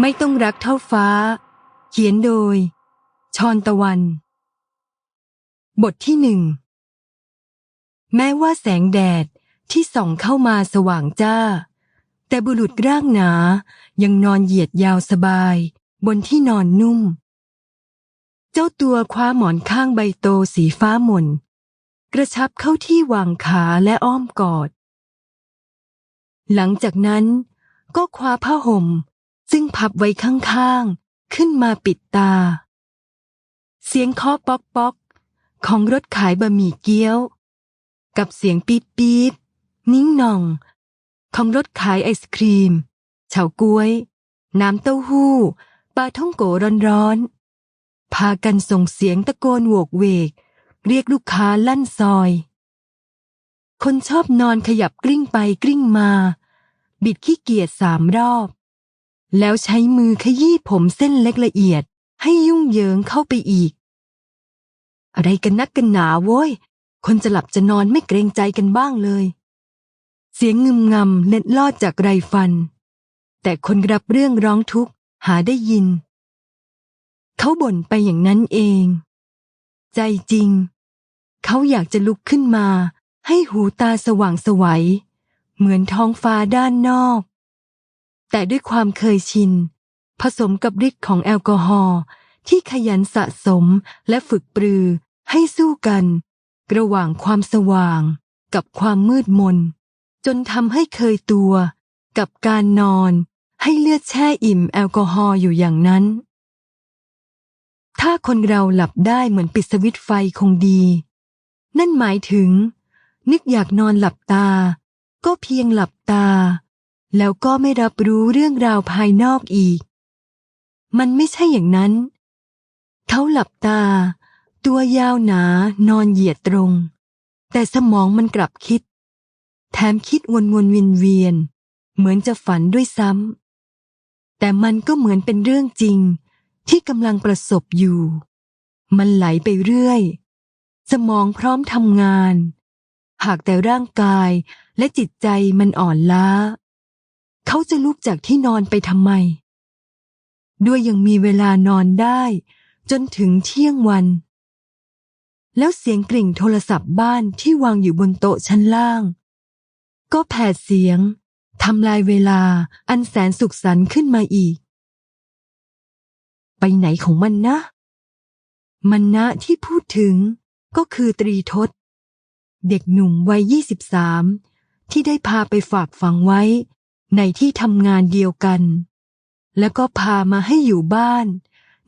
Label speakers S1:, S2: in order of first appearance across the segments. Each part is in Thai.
S1: ไม่ต้องรักเท่าฟ้า เขียนโดย ชอนตะวัน บทที่หนึ่ง แม้ว่าแสงแดดที่ส่องเข้ามาสว่างจ้า แต่บุรุษร่างหนา ยังนอนเหยียดยาวสบาย บนที่นอนนุ่ม เจ้าตัวคว้าหมอนข้างใบโตสีฟ้าหม่น กระชับเข้าที่วางขาและอ้อมกอด หลังจากนั้นก็คว้าผ้าห่ม ซึ่งพับไว้ข้างๆ ขึ้นมาปิดตา เสียงเคาะป๊อกป๊อกของรถขายบะหมี่เกี๊ยว กับเสียงปี๊ดปี๊ดนิ่งหน่อง ของรถขายไอศครีม เฉาก๊วย น้ำเต้าหู้ปลาท่องโกร้อนๆพากันส่งเสียงตะโกนโวกเวก เรียกลูกค้าลั่นซอย คนชอบนอนขยับกลิ้งไปกลิ้งมา บิดขี้เกียจสามรอบ แล้วใช้มือขยี้ผมเส้นเล็กละเอียด ให้ยุ่งเหยิงเข้าไปอีก อะไรกันนักกันหนาโว้ย คนจะหลับจะนอนไม่เกรงใจกันบ้างเลย เสียงงึมงำเล็ดลอดจากไรฟัน แต่คนรับเรื่องร้องทุกข์หาได้ยิน เขาบ่นไปอย่างนั้นเอง ใจจริง เขาอยากจะลุกขึ้นมา ให้หูตาสว่างสวัย เหมือนท้องฟ้าด้านนอก แต่ด้วยความเคยชิน ผสมกับฤทธิ์ของแอลกอฮอล์ที่ขยันสะสมและฝึกปรือให้สู้กัน ระหว่างความสว่างกับความมืดมน จนทำให้เคยตัว กับการนอนให้เลือดแช่อิ่มแอลกอฮอล์อยู่อย่างนั้น ถ้าคนเราหลับได้เหมือนปิดสวิตไฟคงดี นั่นหมายถึง นึกอยากนอนหลับตา ก็เพียงหลับตา แล้วก็ไม่รับรู้เรื่องราวภายนอกอีก มันไม่ใช่อย่างนั้น เขาหลับตา ตัวยาวหนานอนเหยียดตรง แต่สมองมันกลับคิด แถมคิดวนวนเวียนเวียน เหมือนจะฝันด้วยซ้ำ แต่มันก็เหมือนเป็นเรื่องจริงที่กำลังประสบอยู่ มันไหลไปเรื่อย สมองพร้อมทำงาน หากแต่ร่างกายและจิตใจมันอ่อนล้า เขาจะลุกจากที่นอนไปทำไม ด้วยยังมีเวลานอนได้ จนถึงเที่ยงวัน แล้วเสียงกริ่งโทรศัพท์บ้านที่วางอยู่บนโต๊ะชั้นล่าง ก็แผดเสียงทำลายเวลาอันแสนสุขสันต์ขึ้นมาอีก ไปไหนของมันนะ มันนะที่พูดถึงก็คือตรีทศ เด็กหนุ่มวัยยี่สิบสามที่ได้พาไปฝากฝังไว้ ในที่ทำงานเดียวกัน แล้วก็พามาให้อยู่บ้าน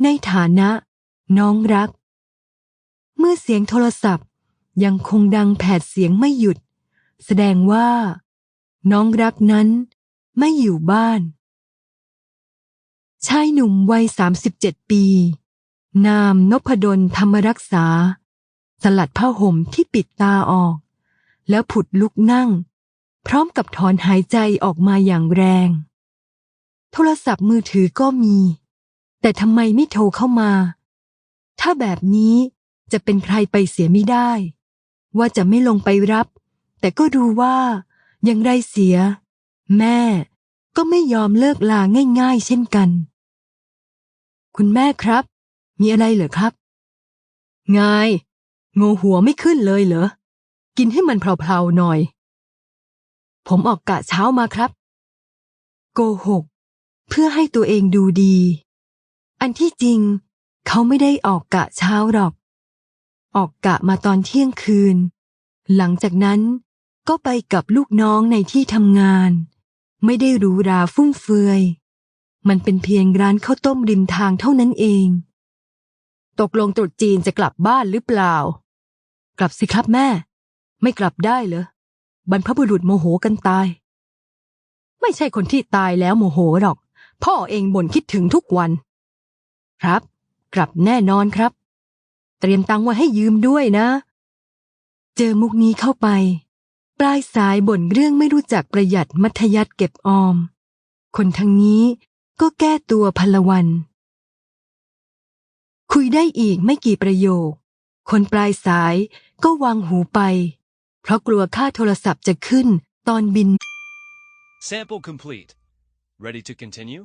S1: ในฐานะ น้องรัก เมื่อเสียงโทรศัพท์ยังคงดังแผดเสียงไม่หยุด แสดงว่า น้องรักนั้นไม่อยู่บ้าน ชายหนุ่มวัยสามสิบเจ็ดปี นามนพดลธรรมรักษา สลัดผ้าห่มที่ปิดตาออก แล้วผุดลุกนั่ง พร้อมกับถอนหายใจออกมาอย่างแรง โทรศัพท์มือถือก็มี แต่ทำไมไม่โทรเข้ามา ถ้าแบบนี้จะเป็นใครไปเสียไม่ได้ ว่าจะไม่ลงไปรับ แต่ก็ดูว่าอย่างไรเสีย แม่ ก็ไม่ยอมเลิกลาง่าย ๆ เช่นกัน คุณแม่ครับ มีอะไรเหรอครับ ไง งหัวไม่ขึ้นเลยเหรอ กินให้มันเพลาๆหน่อย ผมออกกะเช้ามาครับ โกหก เพื่อให้ตัวเองดูดี อันที่จริง เขาไม่ได้ออกกะเช้าหรอก ออกกะมาตอนเที่ยงคืน หลังจากนั้นก็ไปกับลูกน้องในที่ทำงาน ไม่ได้รูหราฟุ่มเฟือย มันเป็นเพียงร้านข้าวต้มริมทางเท่านั้นเอง ตกลงตรุษจีนจะกลับบ้านหรือเปล่า กลับสิครับแม่ ไม่กลับได้เหรอบรรพบุรุษโมโหกันตาย ไม่ใช่คนที่ตายแล้วโมโหหรอก พ่อเองบ่นคิดถึงทุกวัน ครับ กลับแน่นอนครับ เตรียมตังค์ไว้ให้ยืมด้วยนะ เจอมุกนี้เข้าไป ปลายสายบ่นเรื่องไม่รู้จักประหยัดมัธยัติเก็บออม คนทางนี้ก็แก้ตัวพลวัน คุยได้อีกไม่กี่ประโยค คนปลายสาย ก็วางหูไป เพราะกลัวค่าโทรศัพท์จะขึ้นตอนบิน
S2: Sample complete. Ready to continue?